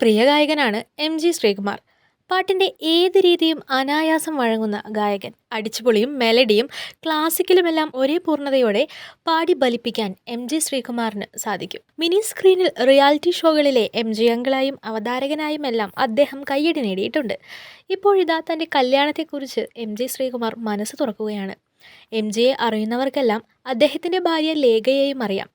പ്രിയ ഗായകനാണ് M G Sreekumar. പാട്ടിന്റെ ഏത് രീതിയും അനായാസം വഴങ്ങുന്ന ഗായകൻ. അടിച്ചുപൊളിയും മെലഡിയും ക്ലാസിക്കലുമെല്ലാം ഒരേ പൂർണതയോടെ പാടി ബലിപ്പിക്കാൻ എം ജി ശ്രീകുമാറിന് സാധിക്കും. മിനി സ്ക്രീനിൽ റിയാലിറ്റി ഷോകളിലെ എം ജി അങ്കിളായും അവതാരകനായുമെല്ലാം അദ്ദേഹം കയ്യടി നേടിയിട്ടുണ്ട്. ഇപ്പോഴിതാ തന്റെ കല്യാണത്തെക്കുറിച്ച് എം ജി ശ്രീകുമാർ മനസ്സ് തുറക്കുകയാണ്. എം ജിയെ അറിയുന്നവർക്കെല്ലാം അദ്ദേഹത്തിന്റെ ഭാര്യ ലേഖയെയും അറിയാം.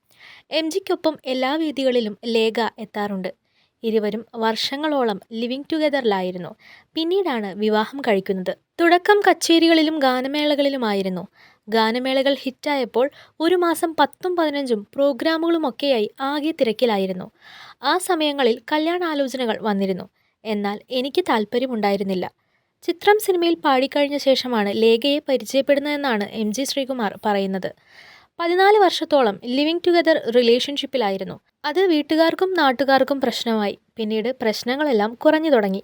എം ജിക്കൊപ്പം എല്ലാ വേദികളിലും ലേഖ എത്താറുണ്ട്. ഇരുവരും വർഷങ്ങളോളം ലിവിങ് ടുഗദറിലായിരുന്നു പിന്നീടാണ് വിവാഹം കഴിക്കുന്നത്. തുടക്കം കച്ചേരികളിലും ഗാനമേളകളിലുമായിരുന്നു. ഗാനമേളകൾ ഹിറ്റായപ്പോൾ ഒരു മാസം പത്തും പതിനഞ്ചും പ്രോഗ്രാമുകളുമൊക്കെയായി ആകെ തിരക്കിലായിരുന്നു. ആ സമയങ്ങളിൽ കല്യാണാലോചനകൾ വന്നിരുന്നു. എന്നാൽ എനിക്ക് താല്പര്യമുണ്ടായിരുന്നില്ല ചിത്രം സിനിമയിൽ പാടിക്കഴിഞ്ഞ ശേഷമാണ് ലേഖയെ പരിചയപ്പെടുന്നതെന്നാണ് എം ജി ശ്രീകുമാർ പറയുന്നത്. പതിനാല് വർഷത്തോളം ലിവിങ് ടുഗദർ റിലേഷൻഷിപ്പിലായിരുന്നു അത് വീട്ടുകാർക്കും നാട്ടുകാർക്കും പ്രശ്നമായി. പിന്നീട് പ്രശ്നങ്ങളെല്ലാം കുറഞ്ഞു തുടങ്ങി.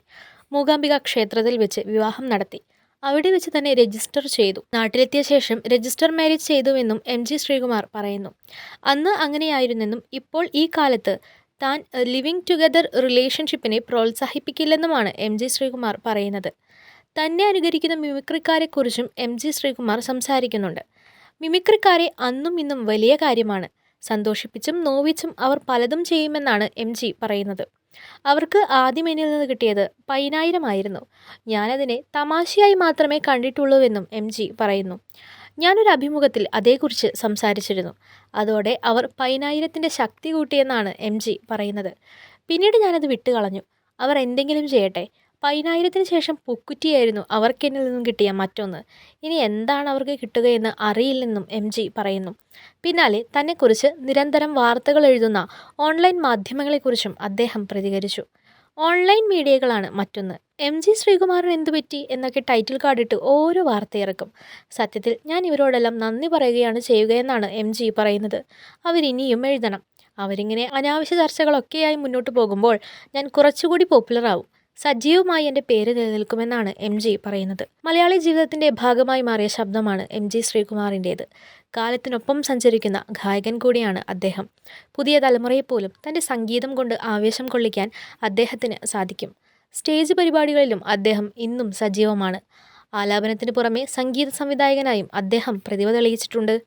മൂകാംബിക ക്ഷേത്രത്തിൽ വെച്ച് വിവാഹം നടത്തി. അവിടെ വെച്ച് തന്നെ രജിസ്റ്റർ ചെയ്തു. നാട്ടിലെത്തിയ ശേഷം രജിസ്റ്റർ മാരേജ് ചെയ്തുവെന്നും എം ജി ശ്രീകുമാർ പറയുന്നു. അന്ന് അങ്ങനെയായിരുന്നെന്നും ഇപ്പോൾ ഈ കാലത്ത് താൻ ലിവിങ് ടുഗദർ റിലേഷൻഷിപ്പിനെ പ്രോത്സാഹിപ്പിക്കില്ലെന്നുമാണ് എം ജി ശ്രീകുമാർ പറയുന്നത്. തന്നെ അനുകരിക്കുന്ന മിമിക്രിക്കാരെക്കുറിച്ചും എം ജി ശ്രീകുമാർ സംസാരിക്കുന്നുണ്ട്. മിമിക്രിക്കാരെ അന്നും ഇന്നും വലിയ കാര്യമാണ്. സന്തോഷിപ്പിച്ചും നോവിച്ചും അവർ പലതും ചെയ്യുമെന്നാണ് എം ജി പറയുന്നത്. അവർക്ക് ആദ്യം എന്നിൽ നിന്ന് കിട്ടിയത് പതിനായിരമായിരുന്നു ഞാനതിനെ തമാശയായി മാത്രമേ കണ്ടിട്ടുള്ളൂവെന്നും എം ജി പറയുന്നു. ഞാനൊരു അഭിമുഖത്തിൽ അതേക്കുറിച്ച് സംസാരിച്ചിരുന്നു. അതോടെ അവർ പതിനായിരത്തിന്റെ ശക്തി കൂട്ടിയെന്നാണ് എം ജി പറയുന്നത്. പിന്നീട് ഞാനത് വിട്ടുകളഞ്ഞു. അവർ എന്തെങ്കിലും ചെയ്യട്ടെ. പതിനായിരത്തിന് ശേഷം പൊക്കുറ്റിയായിരുന്നു അവർക്ക് എന്നിൽ നിന്നും കിട്ടിയ മറ്റൊന്ന്. ഇനി എന്താണ് അവർക്ക് കിട്ടുകയെന്ന് അറിയില്ലെന്നും എം ജി പറയുന്നു. പിന്നാലെ തന്നെക്കുറിച്ച് നിരന്തരം വാർത്തകൾ എഴുതുന്ന ഓൺലൈൻ മാധ്യമങ്ങളെക്കുറിച്ചും അദ്ദേഹം പ്രതികരിച്ചു. ഓൺലൈൻ മീഡിയകളാണ് മറ്റൊന്ന്. എം ജി ശ്രീകുമാറിന് എന്തു പറ്റി എന്നൊക്കെ ടൈറ്റിൽ കാർഡിട്ട് ഓരോ വാർത്തയിറക്കും. സത്യത്തിൽ ഞാൻ ഇവരോടെല്ലാം നന്ദി പറയുകയാണ് ചെയ്യുകയെന്നാണ് എം ജി പറയുന്നത്. അവരിനിയും എഴുതണം. അവരിങ്ങനെ അനാവശ്യ ചർച്ചകളൊക്കെയായി മുന്നോട്ട് പോകുമ്പോൾ ഞാൻ കുറച്ചുകൂടി പോപ്പുലർ ആവും സജീവമായി എന്റെ പേര് നിലനിൽക്കുമെന്നാണ് എം ജി പറയുന്നത്. മലയാളി ജീവിതത്തിന്റെ ഭാഗമായി മാറിയ ശബ്ദമാണ് എം ജി ശ്രീകുമാറിന്റേത്. കാലത്തിനൊപ്പം സഞ്ചരിക്കുന്ന ഗായകൻ കൂടിയാണ് അദ്ദേഹം. പുതിയ തലമുറയെ പോലും തന്റെ സംഗീതം കൊണ്ട് ആവേശം കൊള്ളിക്കാൻ അദ്ദേഹത്തിന് സാധിക്കും. സ്റ്റേജ് പരിപാടികളിലും അദ്ദേഹം ഇന്നും സജീവമാണ്. ആലാപനത്തിന് പുറമെ സംഗീത സംവിധായകനായും അദ്ദേഹം പ്രതിഭ തെളിയിച്ചിട്ടുണ്ട്.